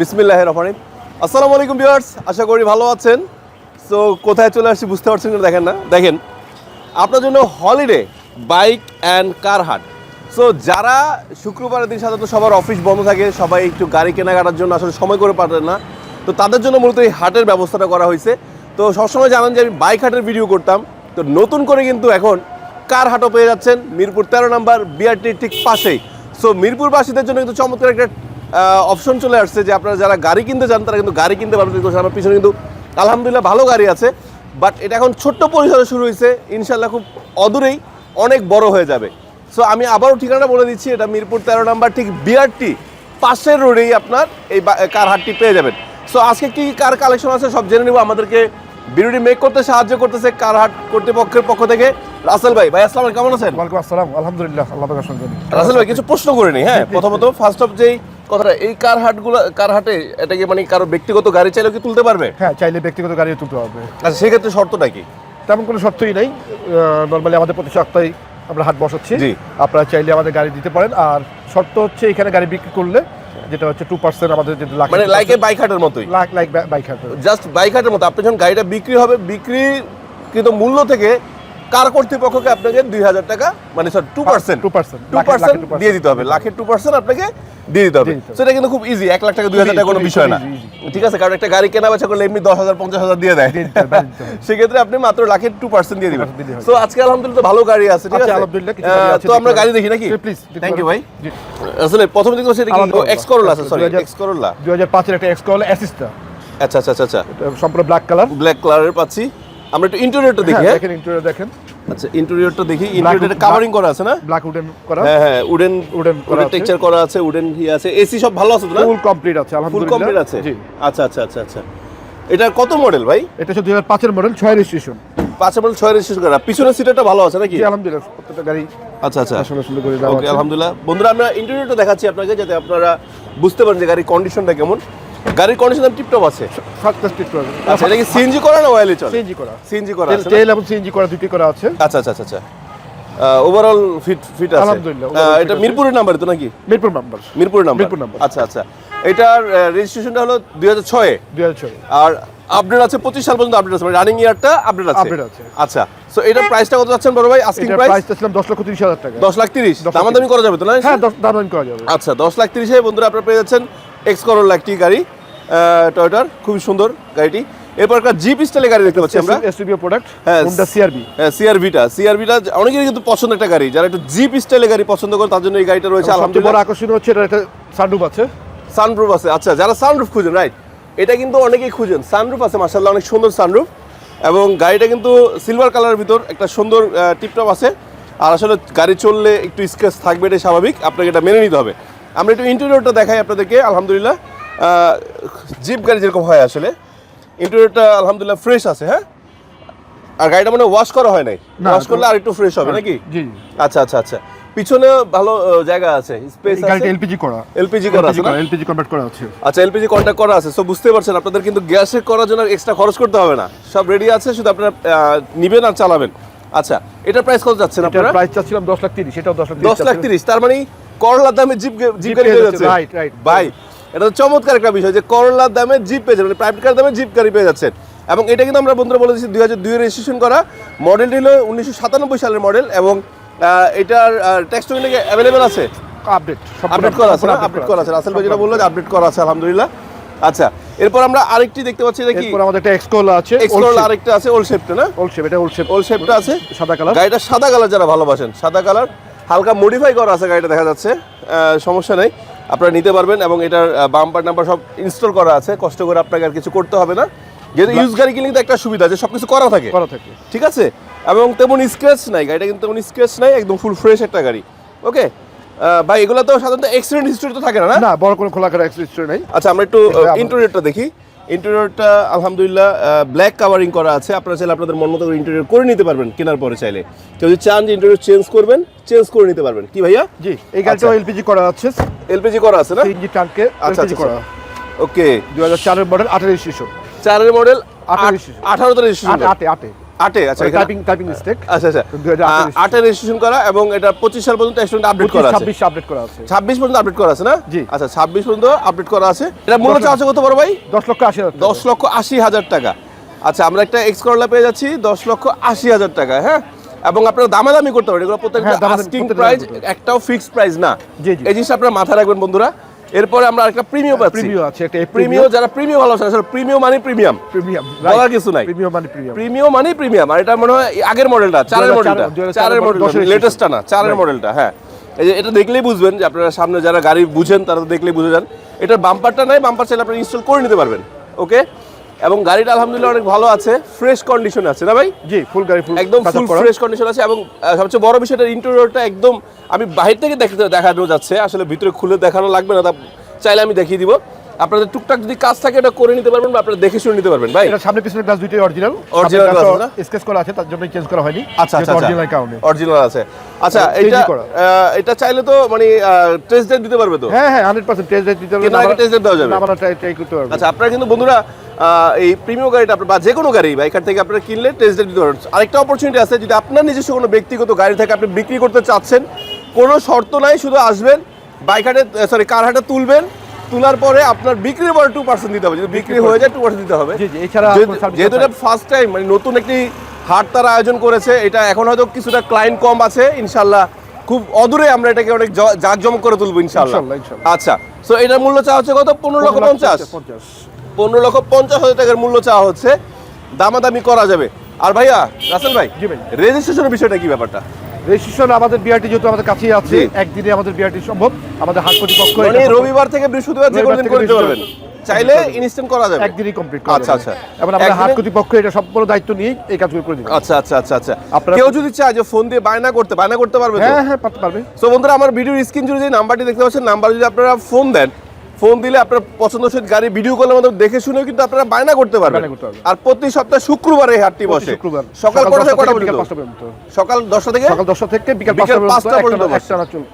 বিসমিল্লাহ রহমানিম আসসালামু আলাইকুম ভিউয়ার্স, আশা করি ভালো আছেন। সো কোথায় চলে আসছি বুঝতে পারছেন কিনা? দেখেন না। দেখেন, আপনার জন্য হলিডে বাইক অ্যান্ড কার হাট সো যারা শুক্রবারের দিন সাধারণত সবার অফিস বন্ধ থাকে, সবাই একটু গাড়ি কেনাকাটার জন্য আসলে সময় করে পারেন না। তো তাদের জন্য মূলত এই হাটের ব্যবস্থাটা করা হয়েছে। তো সবসময় জানেন যে আমি বাইক হাটের ভিডিও করতাম। তো নতুন করে কিন্তু এখন কার হাটও পেয়ে যাচ্ছেন। মিরপুর তেরো নাম্বার বিআরটির ঠিক পাশেই। সো মিরপুরবাসীদের জন্য কিন্তু চমৎকার একটা অপশন চলে আসছে যে আপনারা যারা গাড়ি কিনতে চান তারা কিন্তু গাড়ি কিনতে পারবেন। কিন্তু আমার পিছনে কিন্তু আলহামদুলিল্লাহ ভালো গাড়ি আছে। বাট এটা এখন ছোট্ট পরিসরে শুরু হয়েছে। ইনশাল্লাহ খুব অদূরেই অনেক বড় হয়ে যাবে। সো আমি আবারও ঠিকানা বলে দিচ্ছি। এটা মিরপুর তেরো নাম্বার ঠিক বিআরটি পাশের রোডেই আপনার এই কার হাটটি পেয়ে যাবেন। সো আজকে কি কার কালেকশন আছে সব জেনে নেব। আমাদেরকে ভিডিওটি মেক করতে সাহায্য করতেছে কার হাট কর্তৃপক্ষের পক্ষ থেকে রাসেল ভাই। ভাই আসসালাম কেমন আছেন? ওয়ালাইকুম আসসালাম। আলহামদুলিল্লাহ আল্লাহ রাসেল ভাই কিছু প্রশ্ন করে নি হ্যাঁ প্রথমত ফার্স্ট অফ যেই কথাটা এই কার হাটগুলো কার হাটে এটা কি মানে কারও ব্যক্তিগত গাড়ি চাইলেও কি তুলতে পারবে? হ্যাঁ চাইলে ব্যক্তিগত গাড়ি তুলতে হবে আচ্ছা সেক্ষেত্রে শর্তটা কি? তেমন কোনো শর্তই নেই। নর্মালি আমাদের প্রতি সপ্তাহে আমরা হাট বসাচ্ছি। আপনারা চাইলে আমাদের গাড়ি দিতে পারেন। আর শর্ত হচ্ছে এখানে গাড়ি বিক্রি করলে যেটা হচ্ছে টু পার্সেন্ট আমাদের যেটা লাখ মানে লাইকে বাইক হাটের মতোই? লাখ লাখ বাইক হাট জাস্ট বাইক হাটের মতো। আপনি যখন গাড়িটা বিক্রি হবে বিক্রি কিন্তু মূল্য থেকে কার কর্তৃপক্ষকে আপনাকে দুই হাজার টাকা মানে sir two percent 2% two percent দিয়ে দিতে হবে লাখের টু পার্সেন্ট আপনাকে দিয়ে দিতে হবে। সেটা কিন্তু খুব ইজি এক লাখ টাকা দুই হাজার টাকা কোনো বিষয় না। ঠিক আছে কারণ একটা গাড়ি কেনা বেচা করলে এমনি দশ হাজার পঞ্চাশ হাজার দিয়ে দেয়। সেক্ষেত্রে আপনি মাত্র লাখের টু পার্সেন্ট দিয়ে দিবেন। 2% দিলেই। সো আজকে আলহামদুলিল্লাহ ভালো গাড়ি আছে ঠিক আচ্ছা, আছে? তো আমরা গাড়ি দেখি নাকি? জি, please, দেখতে থ্যাংক ইউ ভাই। আসলে প্রথম দিকে এটা কি এক্স করোলা আছে সরি 2000 এক্স করোলা দুই হাজার পাঁচের একটা এক্স কল অ্যাসিস্টা আচ্ছা আচ্ছা আচ্ছা। আচ্ছা সম্পূর্ণ ব্ল্যাক কালার ব্ল্যাক কালারের পাচ্ছি। আমরা একটু ইন্টেরিয়রটা দেখি হ্যাঁ দেখেন ইন্টেরিয়র দেখেন। আচ্ছা ইন্টেরিয়রটা দেখি। ইন্টেরিয়রটা wood- কাভারিং করা আছে না? ব্ল্যাক উডেন করা। হ্যাঁ হ্যাঁ উডেন করা উডেন। টেক্সচার করা আছে উডেন আছে। এসি সব ভালো আছে তো না? ফুল কমপ্লিট আছে ফুল আলহামদুলিল্লাহ। কমপ্লিট আছে? জি। আচ্ছা আচ্ছা আচ্ছা আচ্ছা। এটা কত মডেল ভাই? এটা হচ্ছে দুই হাজার পাঁচের মডেল ছয় রেজিস্ট্রেশন পাঁচ মডেল ছয় রেজিস্ট্রেশন করা। পিছনের সিটটা ভালো আছে নাকি? জি আলহামদুলিল্লাহ প্রত্যেকটা গাড়ি আচ্ছা আচ্ছা। সুন্দর সুন্দর করে ওকে আলহামদুলিল্লাহ। বন্ধুরা আমরা ইন্টেরিয়রটা দেখাচ্ছি আপনাকে যাতে আপনারা বুঝতে পারেন যে গাড়ির কন্ডিশনটা কেমন। গাড়ির কন্ডিশন টিপটপ আছে। ফার্স্ট করা আচ্ছা এটা কি সিএনজি করা না ওয়াইলে চলে? সিএনজি করা। সিএনজি করা আছে তেল এবং সিএনজি করা দুটি করা আছে। আচ্ছা আচ্ছা আচ্ছা ওভারঅল ফিট ফিট আছে। আলহামদুলিল্লাহ, এটা মিরপুরের নাম্বার তো নাকি? মিরপুর নাম্বার মিরপুরের নাম্বার মিরপুর number। আচ্ছা আচ্ছা। এটার রেজিস্ট্রেশনটা হলো দুই হাজার ছয়ে? দুই হাজার ছয়। আর আপডেট আছে পঁচিশ সাল পর্যন্ত আপডেট আছে মানে রানিং ইয়ারটা আপডেট আছে। Update আছে। আচ্ছা সো এটার প্রাইসটা কত যাচ্ছেন বড় ভাই? আস্কিং প্রাইস প্রাইসটা ছিলাম দশ লক্ষ তিরিশ হাজার টাকা। দশ লাখ তিরিশ? দশ লাখ দামাদামি করা যাবে তো না? হ্যাঁ দাম করা যাবে। আচ্ছা দশ লাখ তিরিশে বন্ধুরা আপনারা পেয়ে যাচ্ছেন এক্স করোল একটি গাড়ি। টয়োটার খুবই সুন্দর গাড়িটি। এরপর একটা জিপ স্টাইলের গাড়ি দেখতে পাচ্ছি আমরা। এসইবি প্রোডাক্ট হ্যাঁ, হোন্ডা সিআরবি সিআরভিটা সিআরভিটা অনেকেরই কিন্তু একটা গাড়ি। যারা একটু জিপ স্টাইলের গাড়ি পছন্দ করে তার জন্য এই গাড়িটা রয়েছে সবচেয়ে বড় আকর্ষণ হচ্ছে এটা একটা সানরুফ আছে। সানরুফ আছে। আচ্ছা যারা সানরুফ খুঁজেন রাইট এটা কিন্তু অনেকেই খুঁজেন। সানরুফ আছে মার্শাল্লাহ অনেক সুন্দর সানরুফ এবং গাড়িটা কিন্তু সিলভার কালারের ভিতর একটা সুন্দর টিপটপ আছে। আর আসলে গাড়ি চললে একটু স্কেচ থাকবে এটাই স্বাভাবিক। আপনাকে এটা মেনে নিতে হবে। আমরা একটু ইন্টেরিয়রটা দেখাই আপনাদেরকে আলহামদুলিল্লাহ। জিপ গাড়ি যেরকম হয় আসলে ইন্টেরিয়রটা আলহামদুলিল্লাহ ফ্রেশ আছে হ্যাঁ? আর গাড়িটা মানে ওয়াশ করা হয় নাই। ওয়াশ করলে আর একটু ফ্রেশ হবে নাকি? জি আচ্ছা আচ্ছা আচ্ছা। পিছনে ভালো জায়গা আছে স্পেস এই গাড়িটা আছে? এলপিজি করা। এলপিজি করা আছে না? এলপিজি কনভার্ট করা আছে। আচ্ছা এলপিজি কন্ট্যাক্ট করা আছে। সো বুঝতে পারছেন আপনাদের কিন্তু গ্যাসে করার জন্য এক্সট্রা খরচ করতে হবে না। সব রেডি আছে শুধু আপনারা নিবেন আর চালাবেন। আচ্ছা এটা প্রাইস কত এটার আপনারা? প্রাইস চাচ্ছিলাম দশ লাখ তিরিশ এটাও দশ লাখ দশ লাখ তিরিশ তার মানে করলার দামে জিপ জিপ গাড়ি পেয়ে যাচ্ছে, যাচ্ছে। right, right. এটা তো চমৎকার একটা বিষয় যে করলার দামে জিপ পেয়ে মানে প্রাইভেট কার দামে জিপ গাড়ি পেয়ে যাচ্ছেন। এবং এটা কিন্তু আমরা বন্ধুরা বলে দিচ্ছি দুই হাজার দুই রেজিস্ট্রেশন করা। মডেলটি হলো উনিশশো সাতানব্বই সালের মডেল এবং এটার টেক্সট অ্যাভেলেবেল আছে। আপডেট আপডেট করা আছে আপডেট করা আছে। রাসেল ভাই যেটা বলল যে আপডেট করা আছে আলহামদুলিল্লাহ। আচ্ছা এরপর আমরা আরেকটি দেখতে পাচ্ছি দেখি এরপর আমাদের একটা এক্সকোল আছে এক্সপ্লোর আরেকটা আছে ওল্ড শেপটা না? ওল শেপ এটা ওল শেপ ওল্ড শেপটা আছে। সাদা কালার। গাড়িটা সাদা কালার যারা ভালোবাসেন সাদা কালার হালকা মডিফাই করা আছে গাড়িটা দেখা যাচ্ছে সমস্যা নেই। আপনারা নিতে পারবেন এবং এটার বাম্পার নাম্বার সব ইনস্টল করা আছে। কষ্ট করে আপনাকে আর কিছু করতে হবে না। যেহেতু ইউজ গাড়ি কিনলে কিন্তু একটা সুবিধা আছে সব কিছু করা থাকে। করা থাকে। ঠিক আছে? এবং তেমন স্ক্র্যাচ নাই গাড়িটা কিন্তু তেমন স্ক্র্যাচ নাই একদম ফুল ফ্রেশ একটা গাড়ি। ওকে ভাই এগুলো তো সাধারণত এক্সিডেন্ট হিস্ট্রি তো থাকে না না? বড় কোনো খোলা করা হিস্ট্রি নাই। আচ্ছা আমরা একটু ইন্টারনেটটা দেখি। ইন্টেরিয়রটা আলহামদুলিল্লাহ ব্ল্যাক কাভারিং করা আছে। আপনারা চাইলে আপনাদের মন মতো ইন্টেরিয়র করে নিতে পারবেন কেনার পরে চাইলে। কেউ যদি চান যে ইন্টেরিয়র চেঞ্জ করবেন চেঞ্জ করে নিতে পারবেন। কি ভাইয়া? জি এই গাড়িটা আচ্ছা। এলপিজি করা আছে। এলপিজি করা আছে না? সিএনজি ট্যাঙ্কে আচ্ছা আচ্ছা করা। ওকে দুই হাজার চারের মডেল আঠারো ইস্যু চারের মডেল আঠারো registration। আঠারোতে ইস্যু আটে আটে। আটে আচ্ছা এখানে- টাইপিং টাইপিং মিস্টেক আচ্ছা আচ্ছা। আটে রেজিস্ট্রেশন করা এবং এটা পঁচিশ সাল পর্যন্ত স্টুডেন্ট আপডেট করা আছে। ছাব্বিশ আপডেট করা আছে। ছাব্বিশ পর্যন্ত আপডেট করা আছে না? জি। আচ্ছা ছাব্বিশ পর্যন্ত আপডেট করা আছে। এটা মূল্য আছে কত বড় ভাই? দশ লক্ষ আশি হাজার। দশ লক্ষ আশি হাজার টাকা। আচ্ছা আমরা একটা এক্স করলা পেয়ে যাচ্ছি দশ লক্ষ আশি হাজার টাকা হ্যাঁ? এবং আপনারা দামাদামি করতে পারেন এগুলো প্রত্যেকটা হ্যাঁ, আস্কিং প্রাইস একটাও ফিক্সড প্রাইস না। জি, জি। এই জিনিসটা আপনারা মাথায় রাখবেন বন্ধুরা। এরপরে আমরা একটা প্রিমিয়াম পাচ্ছি। প্রিমিয়াম আছে একটা প্রিমিয়াম যারা প্রিমিয়াম ভালোবাসে আসলে প্রিমিয়াম মানে প্রিমিয়াম। প্রিমিয়াম বলার কিছু নাই। প্রিমিয়াম মানে প্রিমিয়াম। প্রিমিয়াম মানে প্রিমিয়াম আর এটা মনে হয় আগের মডেলটা চারের 2004 মডেলটা। 2004 চারের মডেল লেটেস্টটা না চারের. মডেলটা হ্যাঁ। এই যে এটা দেখলেই বুঝবেন যে আপনারা সামনে যারা গাড়ি বুঝেন তারা তো দেখলেই বুঝে যান। এটার বাম্পারটা নাই বাম্পার চাইলে আপনারা ইনস্টল করে নিতে পারবেন ওকে এবং গাড়িটা আলহামদুলিল্লাহ অনেক ভালো আছে ফ্রেশ কন্ডিশনে আছে না ভাই? জি ফুল গাড়ি ফুল একদম ফুল ফ্রেশ কন্ডিশন আছে এবং সবচেয়ে বড় বিষয়টা ইন্টেরিয়রটা একদম আমি বাহির থেকে দেখতে দেখানো যাচ্ছে আসলে ভিতরে খুলে দেখানো লাগবে না তা চাইলে আমি দেখিয়ে দিব। আপনাদের টুকটাক যদি কাজ থাকে এটা করে নিতে পারবেন বা আপনারা দেখে শুনে নিতে পারবেন ভাই। এটা সামনে পিছনে গ্লাস দুইটাই অরিজিনাল glass আছে না? স্কেচ করা আছে তার জন্য চেঞ্জ করা হয়নি আচ্ছা আচ্ছা অরিজিনাল কারণে অরিজিনাল আছে। আচ্ছা এটা এটা চাইলে তো মানে টেস্ট ড্রাইভ দিতে পারবে তো? হ্যাঁ হ্যাঁ হান্ড্রেড পার্সেন্ট টেস্ট ড্রাইভ দিতে কেনার আগে test drive দেওয়া যাবে? আমরা ট্রাই ট্রাই করতে পারব। আচ্ছা আপনারা কিন্তু বন্ধুরা এই প্রিমিয়াম গাড়িটা আপনার বা যে কোনো গাড়ি বা এখান থেকে আপনারা কিনলে টেস্ট ড্রাইভ দিতে পারবেন। আরেকটা অপরচুনিটি আছে যদি আপনার নিজস্ব কোনো ব্যক্তিগত গাড়ি থাকে আপনি বিক্রি করতে চাচ্ছেন কোনো শর্ত নাই শুধু আসবেন বাইক হাটে সরি কার হাটে তুলবেন তোলার পরে আপনার বিক্রির পরে টু পার্সেন্ট দিতে হবে। যদি বিক্রি হয়ে যায় টু পার্সেন্ট দিতে হবে। যেহেতু-? এটা ফার্স্ট টাইম মানে নতুন একটি হাট তারা আয়োজন করেছে এটা এখন হয়তো কিছুটা ক্লায়েন্ট কম আছে ইনশাল্লাহ খুব অদূরে আমরা এটাকে অনেক জাঁকজমক করে তুলবো ইনশাল্লাহ। আচ্ছা সো এটার মূল্য চা হচ্ছে কত? পনেরো লক্ষ পঞ্চাশ। পনেরো লক্ষ পঞ্চাশ হাজার টাকার মূল্য চাওয়া হচ্ছে। দামাদামি করা যাবে। আর ভাইয়া রাসেল ভাই জি ভাই। রেজিস্ট্রেশনের বিষয়টা কি ব্যাপারটা? রেজিস্ট্রেশন আমাদের বিআরটি যেহেতু আমাদের কাছেই আছে একদিনে আমাদের বিআরটি সম্ভব। আমাদের হাট কর্তৃপক্ষ মানে রবিবার থেকে বৃহস্পতিবার যে করে দিতে পারবেন। চাইলে ইনস্ট্যান্ট করা যাবে। একদিনই কমপ্লিট আচ্ছা, আচ্ছা। এবং আমাদের হাট কর্তৃপক্ষ এটা সম্পূর্ণ দায়িত্ব নিয়ে এই কাজগুলো করে দিবে। আচ্ছা আচ্ছা আচ্ছা আচ্ছা। আপনারা- কেউ যদি চায় যে ফোন দিয়ে বায়না করতে বায়না করতে পারবে হ্যাঁ হ্যাঁ পারবে। সো বন্ধুরা আমার ভিডিওর স্ক্রিন জুড়ে যে নাম্বারটি দেখতে পাচ্ছেন নাম্বার যদি আপনারা ফোন দেন ফোন দিলে আপনার পছন্দসই গাড়ি ভিডিও কলের মধ্যে দেখে শুনেও কিন্তু আপনারা বায়না করতে পারবেন। আর প্রতি সপ্তাহে শুক্রবার এই হাটটি বসে। শুক্রবার। সকাল কটা থেকে কটা পর্যন্ত? সকাল দশটা থেকে? সকাল দশটা থেকে বিকাল পাঁচটা পর্যন্ত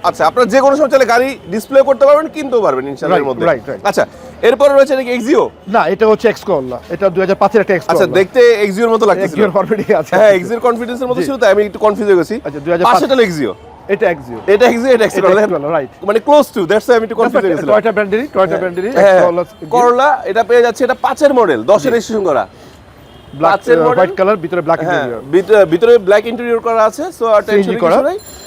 আচ্ছা আপনারা যে কোনো সময় চাইলে গাড়ি ডিসপ্লে করতে পারবেন কিনতেও পারবেন ইনশাআল্লাহ এর মধ্যে. আচ্ছা এরপরে রয়েছে নাকি এক্সিও না এটা হচ্ছে এক্স করলা এটা দুই হাজার পাঁচের একটা এক্স আচ্ছা দেখতে এক্সিওর মতো লাগতেছে এক্সিওর অলরেডি আছে। হ্যাঁ এক্সিওর কনফিডেন্সের মতো। ছিল তাই আমি একটু কনফিউজ হয়ে গেছি। আচ্ছা, 2005 পাশেটা এক্সিও এটা এক্সিও এটা এক্সিও এটা এক্সিও রাইট মানে ক্লোজ টু দ্যাটস আমি একটু কনফিউজ হয়ে গেছিলাম টয়টা ব্র্যান্ডেরই টয়টা ব্র্যান্ডেরই করলা এটা পেয়ে যাচ্ছে এটা পাঁচের মডেল দশের রেজিস্ট্রেশন করা। ব্ল্যাক হোয়াইট কালার ভিতরে ব্ল্যাক ইন্টেরিয়র ভিতরে- ব্ল্যাক ইন্টেরিয়র করা আছে সো আর টেনশন করা।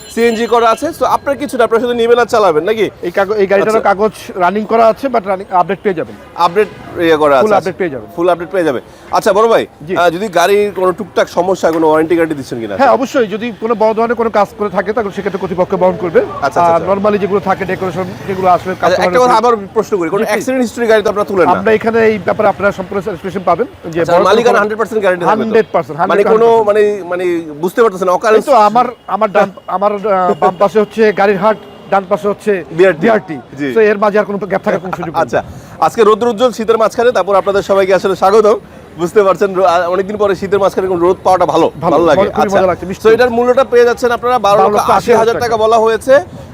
সিএনজি করা আছে সো আপনার কিছু না আপনার শুধু নেবেন আর চালাবেন নাকি? এই কাগজ এই গাড়িটারও আচ্ছা। কাগজ রানিং করা আছে বাট রানিং আপডেট পেয়ে যাবেন। আপডেট ইয়ে করা আছে Full update পেয়ে যাবেন। ফুল আপডেট পেয়ে যাবে আচ্ছা বড় ভাই যদি গাড়ির কোনো টুকটাক সমস্যা কোনো ওয়ারেন্টি গাড়ি দিচ্ছেন কিনা? হ্যাঁ অবশ্যই। যদি কোনো বড় ধরনের কোনো কাজ করে থাকে তাহলে সেক্ষেত্রে কর্তৃপক্ষ বহন করবে। আচ্ছা, আর আচ্ছা। নর্মালি যেগুলো থাকে ডেকোরেশন যেগুলো আচ্ছা একটা কথা আবার প্রশ্ন করি কোনো। অ্যাক্সিডেন্ট হিস্টরি গাড়ি তো আপনারা তুলেন না। আমরা এখানে এই ব্যাপারে আপনারা সম্পূর্ণ স্যাটিসফ্যাকশন পাবেন। যে আচ্ছা, মালিকানা কোনো- 100% গ্যারান্টি 100% 100% মানে কোনো মানে মানে বুঝতে পারতেছেন অকারেন্স কিন্তু আমার আমার আমার বাম পাশে হচ্ছে গাড়ির হাট ডান পাশে হচ্ছে বিআরটি। তো এর মাঝে আর কোনো গ্যাপ থাকার কোনো সুযোগ আচ্ছা আজকে রোদ্র উজ্জ্বল শীতের মাঝখানে তারপর আপনাদের সবাইকে আসলে স্বাগত বুঝতে পারছেন অনেকদিন পরে শীতের মাঝখানে রোদ পাওয়াটা ভালো ভালো, লাগে। আচ্ছা তো এটার মূল্যটা পেয়ে যাচ্ছেন আপনারা বারো লক্ষ আশি হাজার টাকা বলা হয়েছে।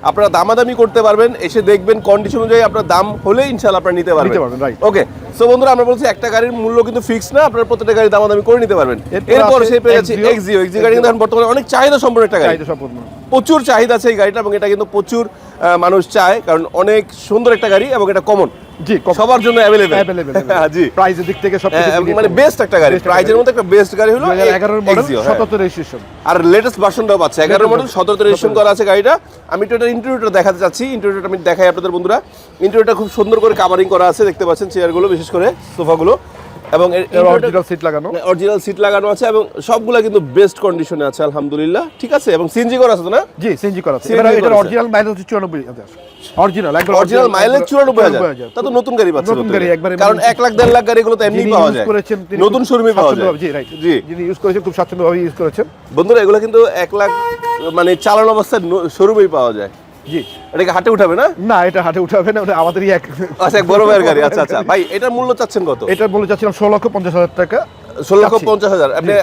আপনারা দামাদামি করতে পারবেন এসে দেখবেন কন্ডিশন অনুযায়ী আপনার দাম হলে ইনশাল্লাহ আপনারা নিতে পারবেন. ওকে সো বন্ধুরা আমরা বলছি একটা গাড়ির মূল্য কিন্তু ফিক্স না আপনারা প্রত্যেকটা গাড়ি দামাদামি করে নিতে পারবেন। এরপর সে পেয়ে যাচ্ছে এক্সিও এক্সিও গাড়ি কিন্তু বর্তমানে অনেক চাহিদা সম্পন্ন একটা গাড়ি। প্রচুর চাহিদা আছে এই গাড়িটা এবং এটা কিন্তু প্রচুর মানুষ চায় কারণ অনেক সুন্দর একটা গাড়ি এবং এটা কমন জি সবার জন্য অ্যাভেলেবেল অ্যাভেলেবেল জি। প্রাইসের দিক থেকে সব হ্যাঁ, মানে বেস্ট একটা গাড়ি। প্রাইজের মধ্যে একটা বেস্ট গাড়ি হলো দুই হাজার এগারোর মডেল Exio, হ্যাঁ। সতত রেজিস্ট্রেশন আর লেটেস্ট ভার্সনটাও পাচ্ছে। এগারো Latest মডেল version, সতেরোতে রেজিস্ট্রেশন করা আছে গাড়িটা। আমি একটু এটা ইন্টারভিউটা দেখাতে চাচ্ছি। ইন্টারভিউটা আমি দেখাই আপনাদের বন্ধুরা। ইন্টারভিউটা খুব সুন্দর করে কাভারিং করা আছে দেখতে পাচ্ছেন চেয়ারগুলো বিশেষ করে সোফাগুলো এবং অরিজিনাল সিট লাগানো? অরিজিনাল সিট লাগানো আছে এবং সবগুলা কিন্তু বেস্ট কন্ডিশনে আছে আলহামদুলিল্লাহ। ঠিক আছে? এবং সিএনজি করা আছে তো না? জি সিএনজি করা আছে। এবার আছে। অরিজিনাল মাইলেজ হচ্ছে চুরানব্বই হাজার। অরিজিনাল একবার অরিজিনাল মাইলেজ হাজার। তা তো নতুন গাড়ি পাচ্ছে নতুন গাড়ি, একবারে কারণ মানে- এক লাখ দেড় লাখ গাড়িগুলো তো এমনি পাওয়া যায়। নতুন শোরুমে পাওয়া যায়। জি রাইট জি। যিনি ইউজ করেছেন খুব স্বাচ্ছন্দ্যভাবে ইউজ করেছেন। বন্ধুরা এগুলো কিন্তু এক লাখ মানে চালানো অবস্থায় শোরুমেই পাওয়া যায়। জি এটাকে হাটে উঠাবে না? না এটা হাটে উঠাবে না ওটা আমাদেরই এক আচ্ছা এক বড় ভাইয়ের গাড়ি আচ্ছা আচ্ছা। ভাই এটার মূল্য চাচ্ছেন কত? এটার মূল্য চাচ্ছিলাম ষোলো লক্ষ পঞ্চাশ হাজার টাকা। ষোলো লক্ষ পঞ্চাশ হাজার। আপনি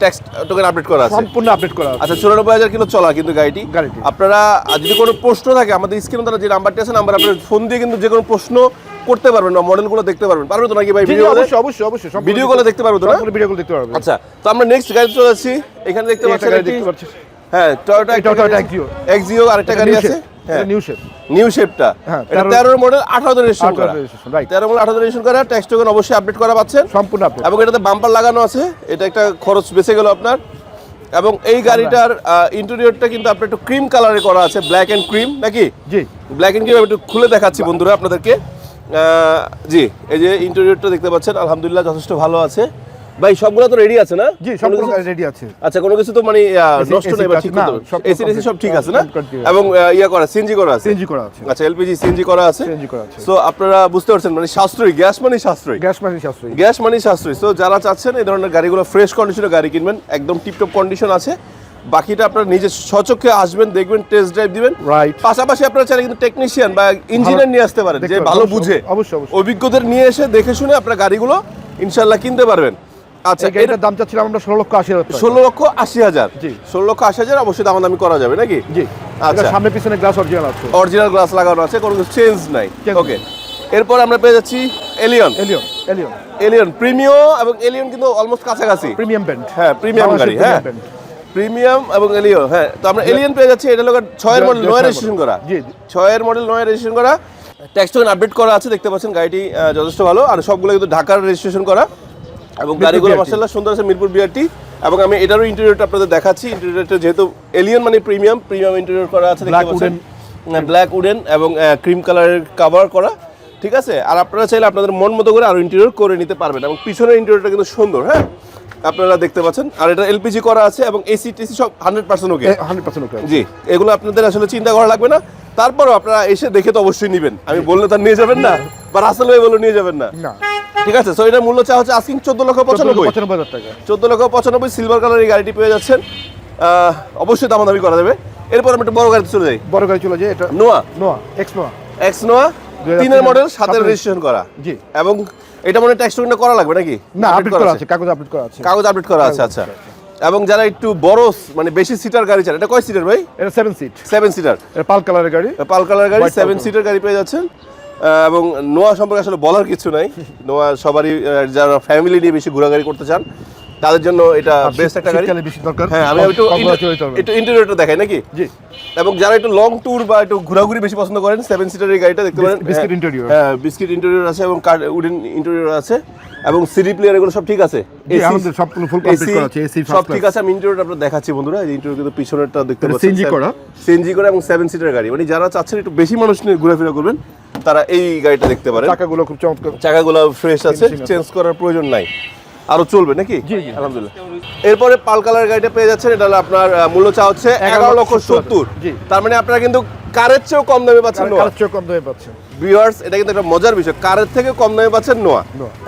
ট্যাক্স টোকেন আপডেট করা আছে? সম্পূর্ণ আপডেট করা আচ্ছা চুরানব্বই হাজার কিলো চলা কিন্তু গাড়িটি। গাড়িটি। আপনারা যদি কোনো প্রশ্ন থাকে আমাদের স্ক্রিনে তারা যে নাম্বারটি আছে নাম্বার আপনার ফোন দিয়ে কিন্তু যে কোনো প্রশ্ন করতে পারবেন বা মডেলগুলো দেখতে পারবেন। পারবে তো নাকি ভাই ভিডিও অবশ্যই অবশ্যই অবশ্যই সম্পূর্ণ ভিডিও কলে দেখতে পারবে তো না? ভিডিও কল দেখতে পারবে। আচ্ছা তো আমরা নেক্সট গাড়ি চলে যাচ্ছি। এখানে দেখতে পাচ্ছেন দেখতে পাচ্ছেন হ্যাঁ টয়োটা Toyota Axio। এক্সিও আরেকটা গাড়ি আছে? হ্যাঁ। নিউ শেপ নিউ শেপটা হ্যাঁ, এটা তেরো- 13 মডেল 18 রেজিস্ট্রেশন করা। রাইট 13 মডেল 18 রেজিস্ট্রেশন করা। ট্যাক্স টোকেন অবশ্যই আপডেট করা পাচ্ছেন। সম্পূর্ণ আপডেট এবং এটাতে বাম্পার লাগানো আছে। এটা একটা খরচ বেঁচে গেল আপনার। এবং এই গাড়িটার ইন্টেরিয়রটা কিন্তু আপনার একটু ক্রিম কালারে করা আছে ব্ল্যাক এন্ড ক্রিম নাকি? জি। ব্ল্যাক এন্ড ক্রিম একটু খুলে দেখাচ্ছি বন্ধুরা আপনাদেরকে। জি এই যে ইন্টেরিয়রটা দেখতে পাচ্ছেন আলহামদুলিল্লাহ যথেষ্ট ভালো আছে। ভাই সবগুলো তো রেডি আছে না? জি কিছু- রেডি আছে। আচ্ছা কোনো কিছু তো মানে নষ্ট নেই বা ঠিক না, করতে এসি এসি সব ঠিক আছে না? এবং ইয়া করা সিএনজি করা আছে? সিএনজি করা আছে। আচ্ছা এলপিজি সিএনজি করা আছে? সিএনজি করা আছে। সো আপনারা বুঝতে পারছেন মানে সাশ্রয়ী গ্যাস মানে সাশ্রয়ী। গ্যাস মানে সাশ্রয়ী। গ্যাস মানে সাশ্রয়ী। সো যারা চাচ্ছেন এই ধরনের গাড়িগুলো ফ্রেশ কন্ডিশনের গাড়ি কিনবেন একদম টিপটপ কন্ডিশন আছে। বাকিটা আপনারা নিজে সচক্ষে আসবেন দেখবেন টেস্ট ড্রাইভ দিবেন। রাইট পাশাপাশি আপনারা চাইলে কিন্তু টেকনিশিয়ান বা ইঞ্জিনিয়ার নিয়ে আসতে পারেন যে ভালো বুঝে। অবশ্যই, অবশ্যই। অভিজ্ঞদের নিয়ে এসে দেখে শুনে আপনারা গাড়িগুলো ইনশাল্লাহ কিনতে পারবেন। আচ্ছা দাম চাচ্ছিলাম আমরা ষোলো লক্ষ আশি হাজার ষোলো লক্ষ আশি হাজার। জি। ষোলো লক্ষ আশি হাজার অবশ্যই দামাদামি করা যাবে নাকি? জি। আচ্ছা। সামনে পিছনে গ্লাস অরিজিনাল আছে। অরিজিনাল গ্লাস লাগানো আছে কোনো চেঞ্জ নাই। ওকে এরপর আমরা পেয়ে যাচ্ছি Allion Allion Allion Allion Premio এবং এলিয়ন কিন্তু অলমোস্ট কাছাকাছি। প্রিমিয়াম ব্যান্ড হ্যাঁ প্রিমিয়াম গাড়ি হ্যাঁ। প্রিমিয়াম এবং এলিয়ন হ্যাঁ। তো আমরা এলিয়ন পেয়ে যাচ্ছি এটা ছয়ের মডেল নয় রেজিস্ট্রেশন করা। জি জি। ছয়ের মডেল নয় রেজিস্ট্রেশন করা। ট্যাক্স টোকেন আপডেট করা আছে দেখতে পাচ্ছেন গাড়িটি যথেষ্ট ভালো। আর সবগুলো কিন্তু ঢাকার রেজিস্ট্রেশন করা। এবং গাড়িগুলো মার্শাল্লাহ সুন্দর আছে মিরপুর বিআরটি এবং আমি এটারও ইন্টেরিয়রটা আপনাদের দেখাচ্ছি। ইন্টেরিয়রটা যেহেতু এলিয়ন মানে প্রিমিয়াম প্রিমিয়াম ইন্টেরিয়র করা আছে দেখতে পাচ্ছেন। ব্ল্যাক উডেন এবং ক্রিম কালারের কাভার করা। ঠিক আছে? আর আপনারা চাইলে আপনাদের মন মতো করে আরও ইন্টেরিয়র করে নিতে পারবেন। এবং পিছনের ইন্টেরিয়রটা কিন্তু সুন্দর হ্যাঁ? আপনারা দেখতে পাচ্ছেন। আর এটা এলপিজি করা আছে এবং এসি টিসি সব hundred percent okay hundred percent okay জি এগুলো আপনাদের আসলে চিন্তা করা লাগবে না। তারপরও আপনারা এসে দেখে তো অবশ্যই নেবেন। আমি বললে তার নিয়ে যাবেন না বা রাসেল ভাই বলে নিয়ে যাবেন না। না। ঠিক আছে? সো এটার মূল্য চা হচ্ছে আস্কিং চোদ্দ লক্ষ পঁচানব্বই। পঁচানব্বই হাজার টাকা। চোদ্দ লক্ষ পঁচানব্বই সিলভার কালার এই গাড়িটি পেয়ে যাচ্ছেন। অবশ্যই দামাদামি করা যাবে। এরপর আমি একটু বড় গাড়িতে চলে যাই। বড় গাড়ি চলে যায় এটা নোয়া নোয়া এক্স নোয়া এক্স নোয়া তিনের মডেল সাতের রেজিস্ট্রেশন করা। জি। এবং এটা মনে ট্যাক্স টোকেনটা করা লাগবে নাকি? না আপডেট করা আছে। কাগজ আপডেট করা আছে। কাগজ আপডেট করা আছে আচ্ছা। এবং যারা একটু বড় মানে বেশি সিটার গাড়ি চান এটা কয় সিটার ভাই? এটা সেভেন সিট সেভেন সিটার এটা পাল কালারের গাড়ি। পাল কালার গাড়ি সেভেন সিটার গাড়ি পেয়ে যাচ্ছেন। এবং নোয়া সম্পর্কে আসলে বলার কিছু নাই। নোয়া সবারই যারা ফ্যামিলি নিয়ে বেশি ঘোরাঘুরি করতে চান তাদের জন্য এটা বেস্ট একটা গাড়ি। বেশি দরকার। হ্যাঁ আমি একটু। একটু ইন্টেরিয়রটা দেখাই নাকি? জি। এবং যারা একটু লং ট্যুর বা একটু ঘোরাঘুরি বেশি পছন্দ করেন সেভেন সিটার এই গাড়িটা দেখতে পারেন। বিস্কিট হ্যাঁ, interior। হ্যাঁ বিস্কিট ইন্টেরিয়র আছে এবং উডেন ইন্টেরিয়র আছে। এবং সিডি প্লেয়ার এগুলো সব ঠিক আছে। আমাদের সবগুলো full complete করা আছে, first সব ঠিক আছে আমি ইন্টেরিয়রটা আপনাদের দেখাচ্ছি বন্ধুরা। এই ইন্টেরিয়র কিন্তু পিছনেরটা দেখতে পাচ্ছেন। CNG করা। সিএনজি করা এবং সেভেন সিটার গাড়ি। মানে যারা চাচ্ছেন একটু বেশি মানুষ নিয়ে ঘোরাফেরা করবেন তারা এই গাড়িটা দেখতে পারে চাকাগুলো খুব চমৎকার। চাকাগুলো ফ্রেশ আছে চেঞ্জ করার প্রয়োজন নাই। আরও চলবে নাকি। আলহামদুলিল্লাহ। এরপরে পাল কালার গাড়িটা পেয়ে যাচ্ছেন এটা আপনার মূল্য চা হচ্ছে এগারো লক্ষ সত্তর। তার মানে আপনারা কিন্তু কারের চেয়েও কম দামে পাচ্ছেন নোয়া? কালার চেয়ে কম দামে পাচ্ছেন। ভিউয়ার্স এটা কিন্তু একটা মজার বিষয়। কারের থেকে কম দামে পাচ্ছেন নোয়া।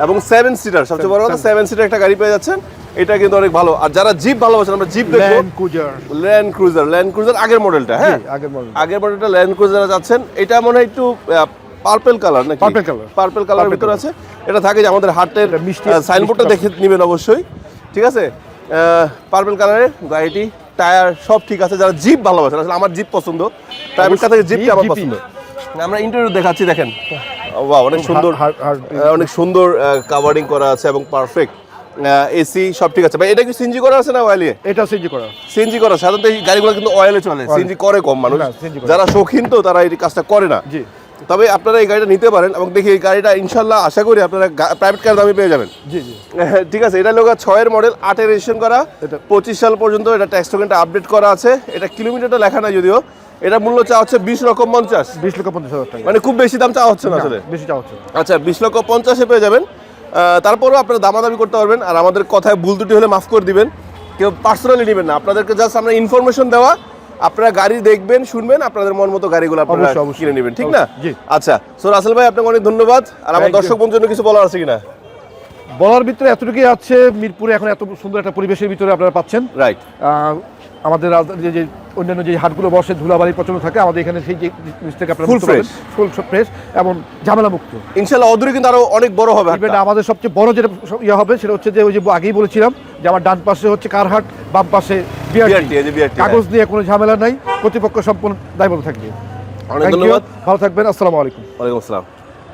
এবং সেভেন সিটার সবচেয়ে বড় কথা সেভেন সিটার একটা গাড়ি পেয়ে যাচ্ছেন। এটা কিন্তু অনেক ভালো। আর যারা জিপ ভালোবাসেন আমরা জিপ দেখব। Land cruiser land cruiser land cruiser আগের মডেলটা হ্যাঁ? আগের মডেল আগের মডেলটা ল্যান্ড ক্রুজার যাচ্ছেন। এটা মনে হয় একটু পার্পল কালার নাকি? Purple color। পার্পল কালার ভিতর আছে। এটা থাকে যে আমাদের হাটের সাইনবোর্ডটা দেখে নেবেন অবশ্যই। ঠিক আছে? পার্পল কালারের গাড়িটি টায়ার সব ঠিক আছে যারা জিপ ভালোবাসেন আসলে আমার জিপ পছন্দ প্রাইভেট থেকে জিপটা আমার পছন্দ। আমরা ইন্টারভিউ দেখাচ্ছি দেখেন। বাহ। অনেক সুন্দর অনেক সুন্দর কাভারিং করা আছে এবং পারফেক্ট এসি সব ঠিক আছে। ভাই এটা কি সিনজি করা আছে না ওয়ালিয়ে এটা সিজি করা। সিএনজি করা সাধারণত এই গাড়িগুলো কিন্তু অয়েলে চলে। সিএনজি করে কম মানুষ। করে। যারা শৌখিন তো তারা এই কাজটা করে না। জি। তবে আপনারা এই গাড়িটা নিতে পারেন এবং দেখি এই গাড়িটা ইনশাল্লাহ আশা করি আপনারা প্রাইভেট কার দামে পেয়ে যাবেন। জি জি। ঠিক আছে এটা লোক ছয়ের মডেল আটের রেজিস্ট্রেশন করা এটা- পঁচিশ সাল পর্যন্ত এটা ট্যাক্স টোকেনটা আপডেট করা আছে। এটা কিলোমিটারটা লেখা নাই যদিও। এটা মূল্য চা হচ্ছে বিশ লক্ষ পঞ্চাশ। বিশ লক্ষ পঞ্চাশ হাজার টাকা। মানে খুব বেশি দাম চাওয়া হচ্ছে না আসলে। বেশি চাওয়া হচ্ছে আচ্ছা বিশ লক্ষ পঞ্চাশে পেয়ে যাবেন। তারপরেও আপনারা দামাদামি করতে পারবেন। আর আমাদের কথায় ভুল ত্রুটি হলে মাফ করে দিবেন। কেউ পার্সোনালি নেবেন না। আপনাদেরকে জাস্ট আমরা ইনফরমেশন দেওয়া আপনারা গাড়ি দেখবেন শুনবেন আপনাদের মন মতো গাড়িগুলো আপনারা। কিনে নেবেন ঠিক না। আচ্ছা সো রাসেল ভাই আপনাকে অনেক ধন্যবাদ। আর আমার দর্শক বন্ধুর জন্য কিছু বলার আছে কিনা? বলার ভিতরে এতটুকুই আছে মিরপুরে এখন এত সুন্দর একটা পরিবেশের ভিতরে আপনারা পাচ্ছেন। রাইট আমাদের যে যে অন্যান্য যে হাটগুলো বসে ধুলাবাড়ি প্রচণ্ড থাকে আমাদের এখানে সেই যে জিনিস থেকে আপনারা পাবেন। fresh। ফুল ফ্রেশ এবং ঝামেলা মুক্ত ইনশাল্লাহ অদূরে কিন্তু আরও অনেক বড় হবে ইভেন আমাদের সবচেয়ে বড় যেটা ইয়ে হবে সেটা হচ্ছে যে ওই যে আগেই বলেছিলাম যে আমার ডান পাশে হচ্ছে কারহাট বাম পাশে BRT, বিআরটি এই যে BRT, কাগজ নিয়ে কোনো ঝামেলা নাই কর্তৃপক্ষ সম্পূর্ণ দায়বদ্ধ থাকবে। অনেক ধন্যবাদ। ভালো থাকবেন আসসালামু আলাইকুম। ওয়ালাইকুম আসসালাম।